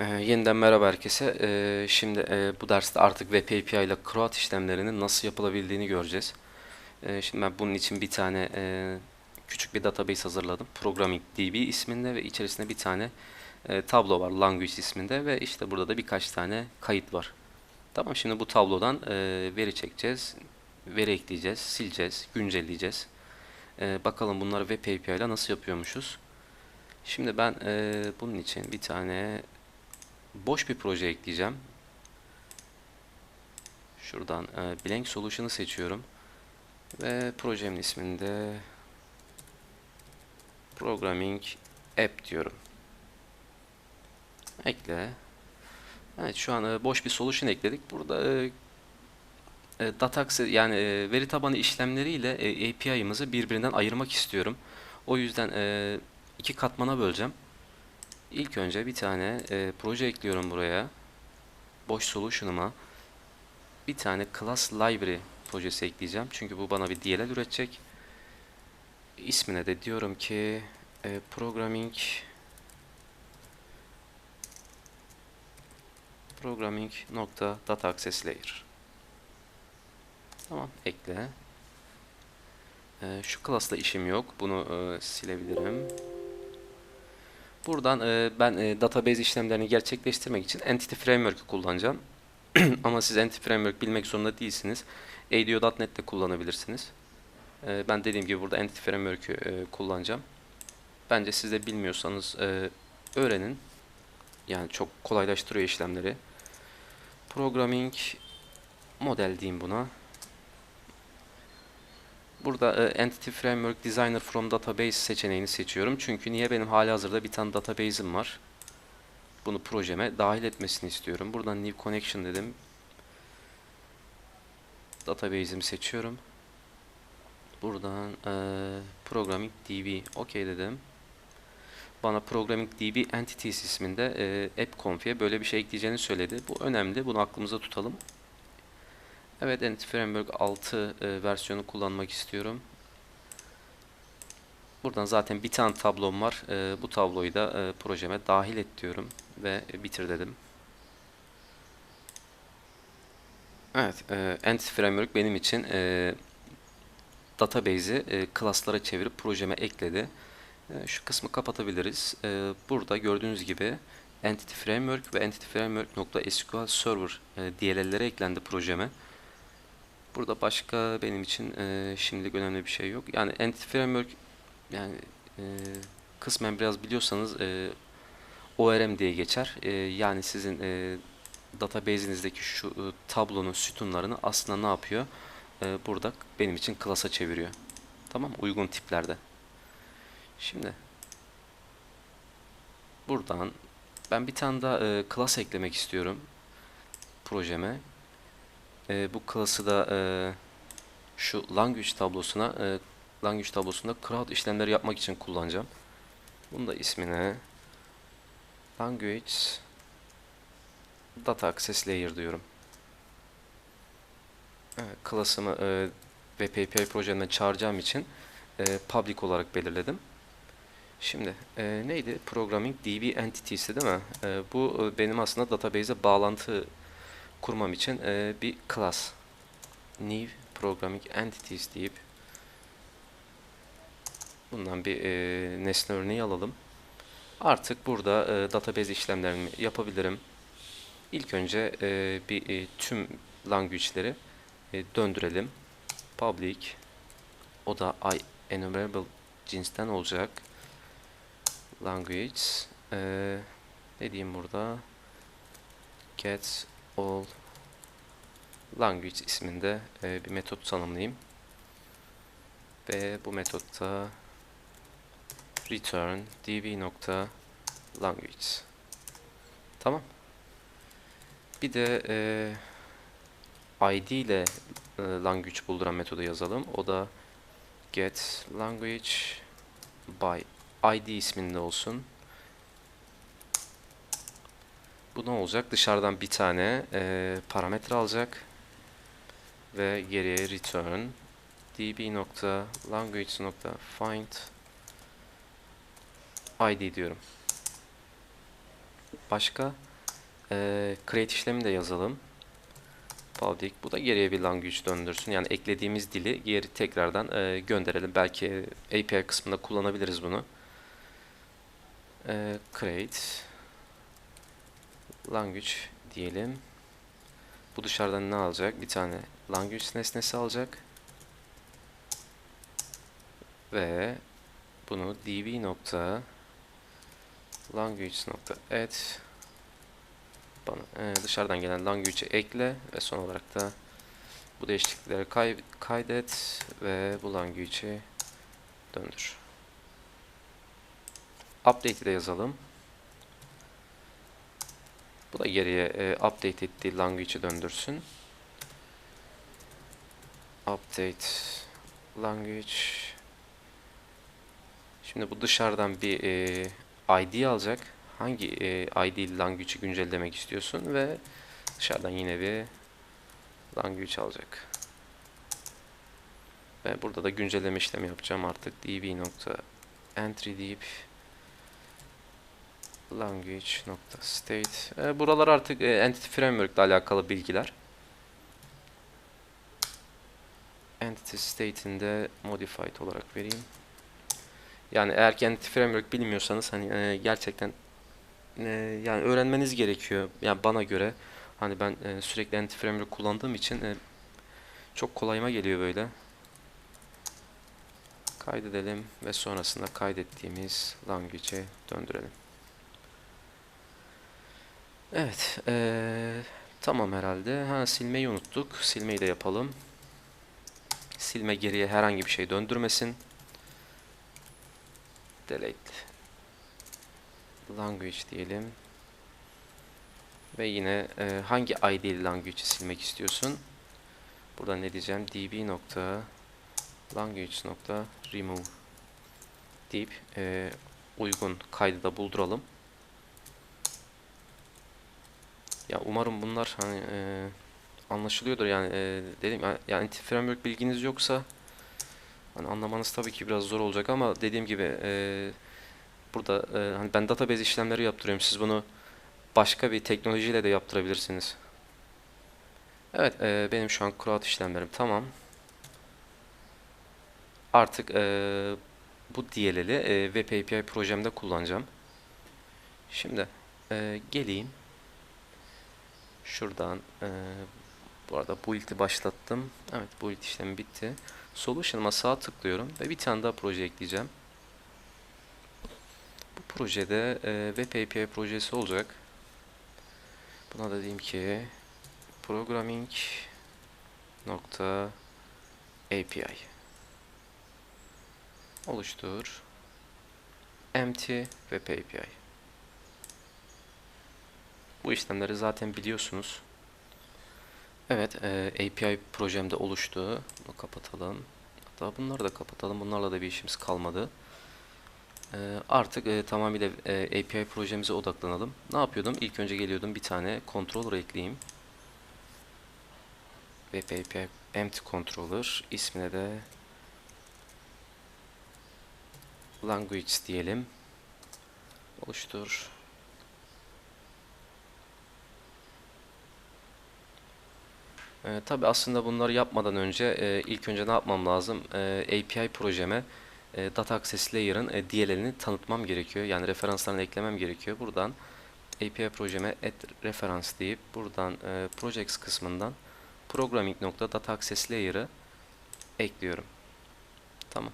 Ee, yeniden merhaba herkese. Ee, şimdi e, bu derste artık Web API ile CRUD işlemlerinin nasıl yapılabildiğini göreceğiz. Ee, şimdi ben bunun için bir tane e, küçük bir database hazırladım. Programming DB isminde ve içerisinde bir tane e, tablo var Language isminde ve işte burada da birkaç tane kayıt var. Tamam şimdi bu tablodan e, veri çekeceğiz, veri ekleyeceğiz, sileceğiz, güncelleyeceğiz. E, bakalım bunları Web API ile nasıl yapıyormuşuz. Şimdi ben e, bunun için bir tane boş bir proje ekleyeceğim. Şuradan e, Blank Solution'ı seçiyorum. Ve projemin isminde Programming App diyorum. Ekle. Evet şu an e, boş bir solution ekledik. Burada e, e, data yani e, veri tabanı işlemleriyle e, API'ımızı birbirinden ayırmak istiyorum. O yüzden e, iki katmana böleceğim. İlk önce bir tane e, proje ekliyorum buraya. Boş solution'ıma bir tane class library projesi ekleyeceğim. Çünkü bu bana bir DLL üretecek. İsmine de diyorum ki e, programming programming nokta data access layer. Tamam ekle. E, şu class'la işim yok. Bunu e, silebilirim. Buradan e, ben e, database işlemlerini gerçekleştirmek için Entity Framework'ü kullanacağım. Ama siz Entity Framework bilmek zorunda değilsiniz. ADO.NET de kullanabilirsiniz. E, ben dediğim gibi burada Entity Framework'ü e, kullanacağım. Bence siz de bilmiyorsanız e, öğrenin. Yani çok kolaylaştırıyor işlemleri. Programming model diyeyim buna. Burada e, Entity Framework Designer from Database seçeneğini seçiyorum. Çünkü niye benim hali hazırda bir tane database'im var. Bunu projeme dahil etmesini istiyorum. Buradan New Connection dedim. Database'imi seçiyorum. Buradan e, Programming DB OK dedim. Bana Programming DB Entities isminde e, app config'e böyle bir şey ekleyeceğini söyledi. Bu önemli. Bunu aklımıza tutalım. Evet, Entity Framework 6 e, versiyonu kullanmak istiyorum. Buradan zaten bir tane tablom var. E, bu tabloyu da e, projeme dahil et diyorum ve bitir dedim. Evet, e, Entity Framework benim için e, database'i e, class'lara çevirip projeme ekledi. E, şu kısmı kapatabiliriz. E, burada gördüğünüz gibi Entity Framework ve Entity Framework.sql Server e, DLL'lere eklendi projeme. Burada başka benim için e, şimdilik önemli bir şey yok. Yani Entity Framework yani e, kısmen biraz biliyorsanız e, ORM diye geçer. E, yani sizin e, database'inizdeki şu e, tablonun sütunlarını aslında ne yapıyor? E, burada benim için class'a çeviriyor. Tamam Uygun tiplerde. Şimdi buradan ben bir tane daha e, class eklemek istiyorum projeme. E, bu class'ı da e, şu language tablosuna e, language tablosunda crowd işlemleri yapmak için kullanacağım. Bunu da ismine language data access layer diyorum. Evet, class'ımı e, API projemden çağıracağım için e, public olarak belirledim. Şimdi e, neydi? Programming DB Entities'ti değil mi? E, bu e, benim aslında database'e bağlantı kurmam için e, bir class new programming entities deyip bundan bir e, nesne örneği alalım. Artık burada e, database işlemlerimi yapabilirim. İlk önce e, bir e, tüm language'leri e, döndürelim. Public o da I enumerable cinsten olacak. Language e, ne diyeyim burada? Get all language isminde e, bir metot tanımlayayım. Ve bu metotta return db nokta language. Tamam. Bir de e, id ile e, language bulduran metodu yazalım. O da get language by id isminde olsun. Bu ne olacak? Dışarıdan bir tane e, parametre alacak ve geriye return db id diyorum. Başka e, create işlemi de yazalım. Public. Bu da geriye bir language döndürsün. Yani eklediğimiz dili geri tekrardan e, gönderelim. Belki API kısmında kullanabiliriz bunu. E, create language diyelim. Bu dışarıdan ne alacak? Bir tane language nesnesi alacak. Ve bunu db nokta language nokta add bana e, dışarıdan gelen language'e ekle ve son olarak da bu değişiklikleri kay kaydet ve bu language'i döndür. Update'i de yazalım. Bu da geriye e, update ettiği language'i döndürsün. Update language. Şimdi bu dışarıdan bir e, ID alacak. Hangi e, ID language'i güncellemek istiyorsun ve dışarıdan yine bir language alacak. Ve burada da güncelleme işlemi yapacağım artık. db nokta entry deyip language nokta state. E, buralar artık e, entity framework ile alakalı bilgiler. Entity state'inde modified olarak vereyim. Yani eğer ki Entity Framework bilmiyorsanız hani e, gerçekten e, yani öğrenmeniz gerekiyor. Yani bana göre hani ben e, sürekli Entity Framework kullandığım için e, çok kolayıma geliyor böyle. Kaydedelim ve sonrasında kaydettiğimiz language'e döndürelim. Evet, e, tamam herhalde. Ha silmeyi unuttuk. Silmeyi de yapalım. Silme geriye herhangi bir şey döndürmesin delete language diyelim ve yine e, hangi ID language'i silmek istiyorsun burada ne diyeceğim db language remove deyip e, uygun kaydı da bulduralım ya umarım bunlar hani e, anlaşılıyordur yani e, dedim yani framework bilginiz yoksa Hani anlamanız tabii ki biraz zor olacak ama dediğim gibi e, burada e, hani ben database işlemleri yaptırıyorum. Siz bunu başka bir teknolojiyle de yaptırabilirsiniz. Evet, e, benim şu an crowd işlemlerim tamam. Artık e, bu DLL'i e, Web API projemde kullanacağım. Şimdi e, geleyim. Şuradan e, bu arada build'i başlattım. Evet, build işlemi bitti. Solution'ıma sağ tıklıyorum ve bir tane daha proje ekleyeceğim. Bu projede e, Web API projesi olacak. Buna da diyeyim ki programming nokta API oluştur empty web API. Bu işlemleri zaten biliyorsunuz. Evet, e, API projemde oluştu. Bunu kapatalım. Hatta bunları da kapatalım. Bunlarla da bir işimiz kalmadı. E, artık e, tamamıyla e, API projemize odaklanalım. Ne yapıyordum? İlk önce geliyordum bir tane controller ekleyeyim. Web API empty controller ismine de language diyelim. Oluştur. E, tabii aslında bunları yapmadan önce e, ilk önce ne yapmam lazım? E, API projeme e, Data Access Layer'ın e, DLL'ini tanıtmam gerekiyor. Yani referanslarını eklemem gerekiyor. Buradan API projeme add reference deyip buradan e, projects kısmından programming nokta data access layer'ı ekliyorum. Tamam.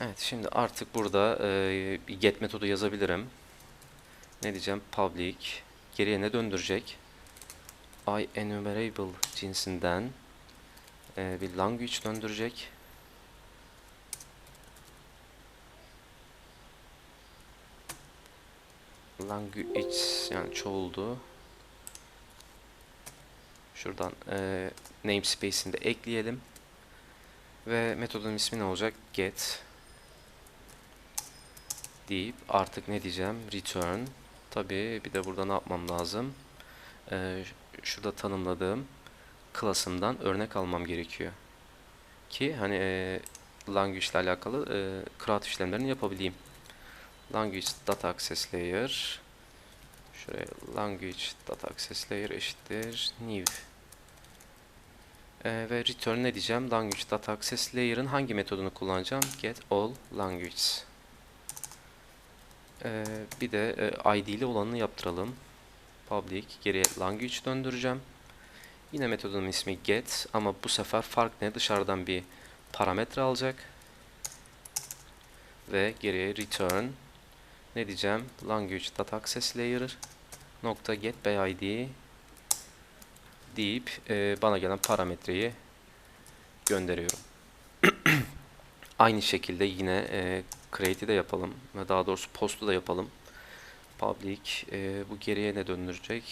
Evet şimdi artık burada e, get metodu yazabilirim. Ne diyeceğim? Public. Geriye ne döndürecek? IEnumerable cinsinden e, bir language döndürecek. Language yani çoğuldu. Şuradan e, namespace'ini de ekleyelim. Ve metodun ismi ne olacak? Get deyip artık ne diyeceğim? Return. Tabii bir de burada ne yapmam lazım? Ee, şurada tanımladığım klasımdan örnek almam gerekiyor. Ki hani e, language ile alakalı e, crowd işlemlerini yapabileyim. Language data access layer Şuraya language data access layer eşittir new. Ee, ve return ne diyeceğim? Language data access layer'ın hangi metodunu kullanacağım? Get all languages. Ee, bir de e, ID'li olanını yaptıralım. Public geriye language döndüreceğim. Yine metodunun ismi get ama bu sefer fark ne? Dışarıdan bir parametre alacak. Ve geriye return ne diyeceğim? Language data access layer nokta get by id deyip e, bana gelen parametreyi gönderiyorum. Aynı şekilde yine e, create'i de yapalım. Daha doğrusu post'u da yapalım. Public e, bu geriye ne döndürecek?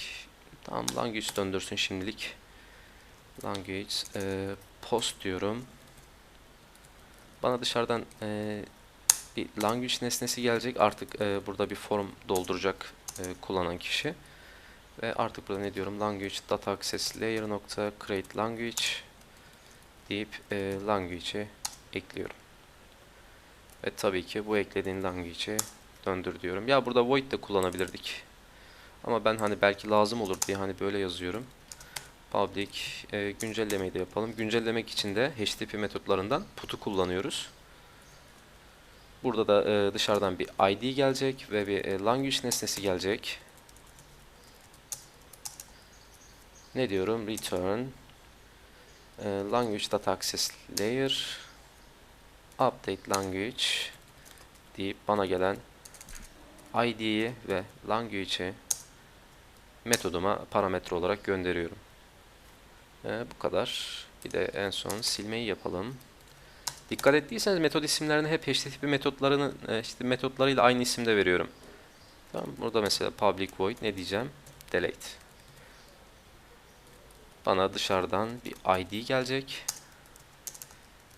Tamam language döndürsün şimdilik. Language e, post diyorum. Bana dışarıdan e, bir language nesnesi gelecek. Artık e, burada bir form dolduracak e, kullanan kişi. Ve artık burada ne diyorum? Language data access layer nokta create language deyip e, language'i ekliyorum. Ve tabii ki bu eklediğin language'i döndür diyorum. Ya burada void de kullanabilirdik. Ama ben hani belki lazım olur diye hani böyle yazıyorum. Public e, güncellemeyi de yapalım. Güncellemek için de HTTP metotlarından put'u kullanıyoruz. Burada da e, dışarıdan bir ID gelecek ve bir e, language nesnesi gelecek. Ne diyorum? Return e, language data access layer update language deyip bana gelen ID'yi ve language'i metoduma parametre olarak gönderiyorum. E, bu kadar. Bir de en son silmeyi yapalım. Dikkat ettiyseniz metod isimlerini hep HTTP metotlarını işte metotlarıyla aynı isimde veriyorum. Tamam. Burada mesela public void ne diyeceğim? Delete. Bana dışarıdan bir ID gelecek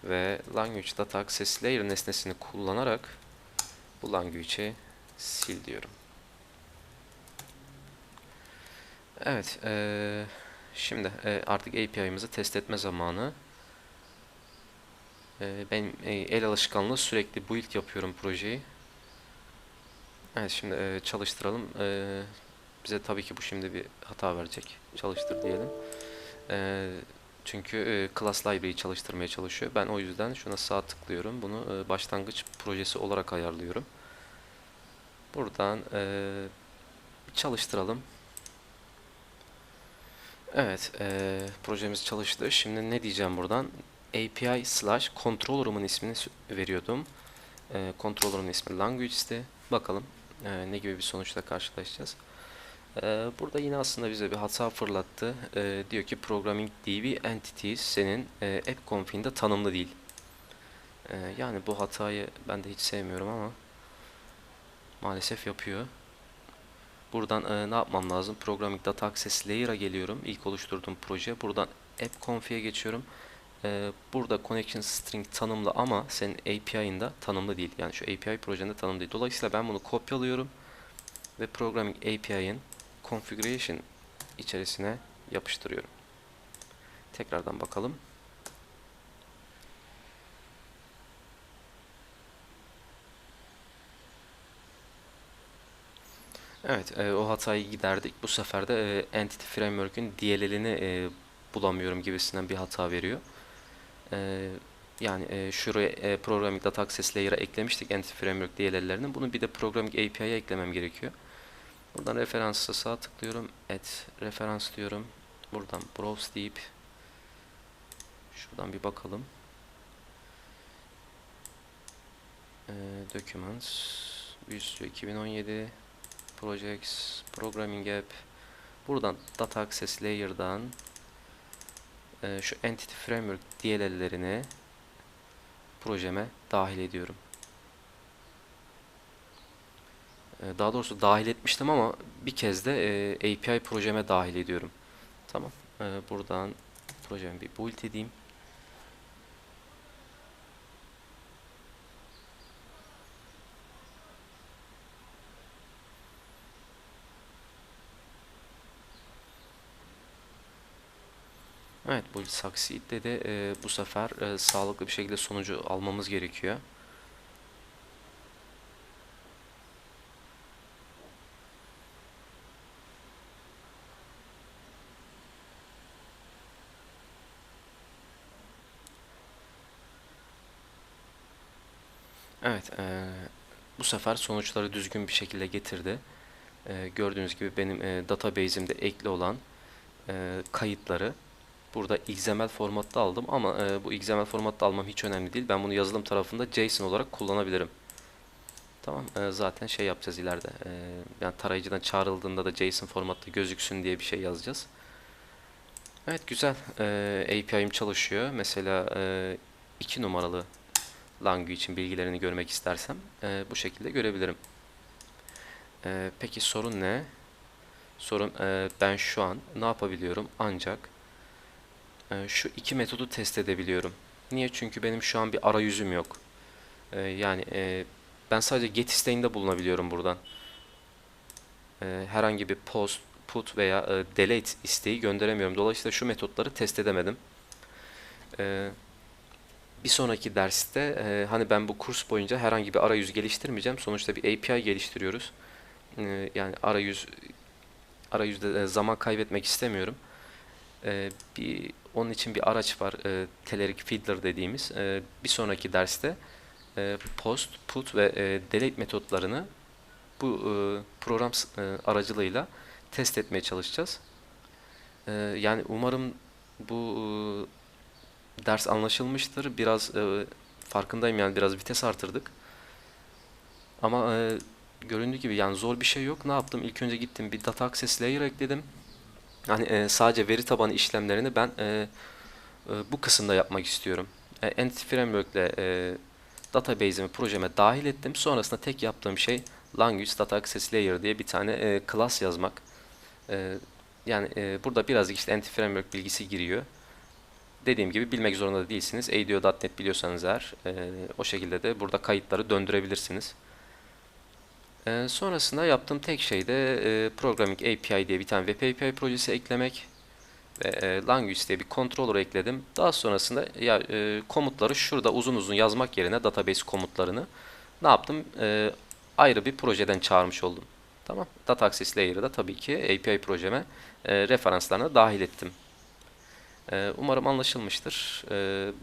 ve language data access layer nesnesini kullanarak bu language'i sil diyorum. Evet, ee, şimdi e, artık API'mizi test etme zamanı. E, ben e, el alışkanlığı sürekli build yapıyorum projeyi. Evet, şimdi e, çalıştıralım. E, bize tabii ki bu şimdi bir hata verecek. Çalıştır diyelim. E, çünkü e, class library çalıştırmaya çalışıyor. Ben o yüzden şuna sağ tıklıyorum. Bunu e, başlangıç projesi olarak ayarlıyorum. Buradan e, çalıştıralım. Evet, e, projemiz çalıştı. Şimdi ne diyeceğim buradan? API slash controller'ımın ismini veriyordum. E, controller'ın ismi language'ti. Bakalım e, ne gibi bir sonuçla karşılaşacağız. E, burada yine aslında bize bir hata fırlattı. E, diyor ki programming db entities senin e, app config'inde tanımlı değil. E, yani bu hatayı ben de hiç sevmiyorum ama maalesef yapıyor. Buradan e, ne yapmam lazım? Programming Data Access Layer'a geliyorum. İlk oluşturduğum proje. Buradan App Config'e geçiyorum. E, burada Connection String tanımlı ama senin API'ında tanımlı değil. Yani şu API projende tanımlı değil. Dolayısıyla ben bunu kopyalıyorum. Ve Programming API'nin Configuration içerisine yapıştırıyorum. Tekrardan bakalım. Evet, e, o hatayı giderdik. Bu sefer de e, Entity Framework'ün DLL'ini e, bulamıyorum gibisinden bir hata veriyor. E, yani e, şuraya e, Programming Data Access Layer'a eklemiştik Entity Framework DLL'lerini. Bunu bir de Programming API'ye eklemem gerekiyor. Buradan referansa sağ tıklıyorum. Add referans diyorum. Buradan browse deyip şuradan bir bakalım. E, documents Visual 2017 Projects, Programming App. Buradan Data Access Layer'dan e, şu Entity Framework DLL'lerini projeme dahil ediyorum. E, daha doğrusu dahil etmiştim ama bir kez de e, API projeme dahil ediyorum. Tamam. E, buradan projemi bir build edeyim. will succeed dedi. E, bu sefer e, sağlıklı bir şekilde sonucu almamız gerekiyor. Evet, e, bu sefer sonuçları düzgün bir şekilde getirdi. E, gördüğünüz gibi benim e, database'imde ekli olan e, kayıtları burada XML formatta aldım ama eee, bu XML formatta almam hiç önemli değil. Ben bunu yazılım tarafında JSON olarak kullanabilirim. Tamam, eee, zaten şey yapacağız ileride. Eee, yani tarayıcıdan çağrıldığında da JSON formatta gözüksün diye bir şey yazacağız. Evet, güzel. Eee API'm çalışıyor. Mesela iki numaralı Langu için bilgilerini görmek istersem eee, bu şekilde görebilirim. Eee, peki sorun ne? Sorun eee, ben şu an ne yapabiliyorum? Ancak şu iki metodu test edebiliyorum. Niye? Çünkü benim şu an bir arayüzüm yok. Eee, yani eee, ben sadece get isteğinde bulunabiliyorum buradan. Eee, herhangi bir post, put veya eee, delete isteği gönderemiyorum. Dolayısıyla şu metotları test edemedim. Bir sonraki derste e, hani ben bu kurs boyunca herhangi bir arayüz geliştirmeyeceğim. Sonuçta bir API geliştiriyoruz. E, yani arayüz arayüzde e, zaman kaybetmek istemiyorum. E, bir onun için bir araç var. E, Telerik Fiddler dediğimiz. E, bir sonraki derste e, post, put ve e, delete metotlarını bu e, program e, aracılığıyla test etmeye çalışacağız. E, yani umarım bu e, ders anlaşılmıştır. Biraz e, farkındayım yani biraz vites artırdık. Ama e, göründüğü gibi yani zor bir şey yok. Ne yaptım? İlk önce gittim bir data access layer ekledim. Hani e, sadece veri tabanı işlemlerini ben e, e, bu kısımda yapmak istiyorum. E, Entity Framework ile e, database'imi projeme dahil ettim. Sonrasında tek yaptığım şey Language Data Access Layer diye bir tane e, class yazmak. E, yani e, burada birazcık işte Entity Framework bilgisi giriyor. Dediğim gibi bilmek zorunda da değilsiniz. ADO.NET biliyorsanız eğer e, o şekilde de burada kayıtları döndürebilirsiniz. E, sonrasında yaptığım tek şey de e, Programming API diye bir tane Web API projesi eklemek e, Language diye bir controller ekledim. Daha sonrasında ya e, komutları şurada uzun uzun yazmak yerine database komutlarını ne yaptım? E, ayrı bir projeden çağırmış oldum. Tamam. Data Access Layer'ı da tabii ki API projeme e, referanslarına dahil ettim. E, umarım anlaşılmıştır.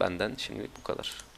Benden şimdi bu kadar.